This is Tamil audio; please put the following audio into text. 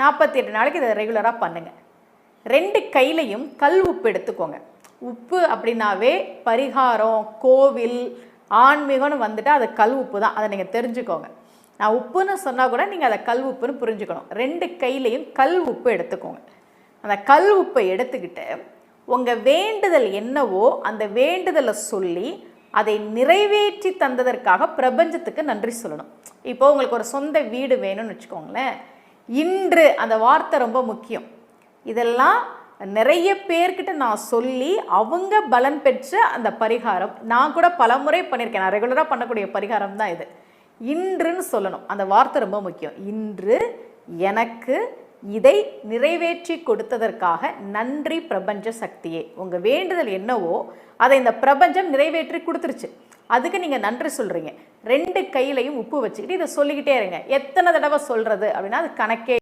நாற்பத்தி எட்டு நாளைக்கு இதை ரெகுலராக பண்ணுங்கள் ரெண்டு கையிலையும் கல் உப்பு எடுத்துக்கோங்க. உப்பு அப்படின்னாவே பரிகாரம் கோவில் ஆன்மீகம்னு வந்துட்டு அது கல் உப்பு தான். அதை நீங்கள் தெரிஞ்சுக்கோங்க. நான் உப்புன்னு சொன்னால் கூட நீங்கள் அதை கல் உப்புன்னு புரிஞ்சுக்கணும். ரெண்டு கையிலையும் கல் உப்பு எடுத்துக்கோங்க. அந்த கல் உப்பை எடுத்துக்கிட்டு உங்கள் வேண்டுதல் என்னவோ அந்த வேண்டுதலை சொல்லி அதை நிறைவேற்றி தந்ததற்காக பிரபஞ்சத்துக்கு நன்றி சொல்லணும். இப்போ உங்களுக்கு ஒரு சொந்த வீடு வேணும்னு வச்சுக்கோங்களேன். இன்று அந்த வார்த்தை ரொம்ப முக்கியம். இதெல்லாம் நிறைய பேர்கிட்ட நான் சொல்லி அவங்க பலன் பெற்ற அந்த பரிகாரம். நான் கூட பலமுறை பண்ணியிருக்கேன். நான் ரெகுலராக பண்ணக்கூடிய பரிகாரம் தான் இது. இன்றுன்னு சொல்லணும். அந்த வார்த்தை ரொம்ப முக்கியம். இன்று எனக்கு இதை நிறைவேற்றி கொடுத்ததற்காக நன்றி பிரபஞ்ச சக்தியே. உங்கள் வேண்டுதல் என்னவோ அதை இந்த பிரபஞ்சம் நிறைவேற்றி கொடுத்துருச்சு. அதுக்கு நீங்கள் நன்றி சொல்கிறீங்க ரெண்டு கையிலையும் உப்பு வச்சுக்கிட்டு இதை சொல்லிக்கிட்டே இருங்க. எத்தனை தடவை சொல்கிறது அப்படின்னா அது கணக்கே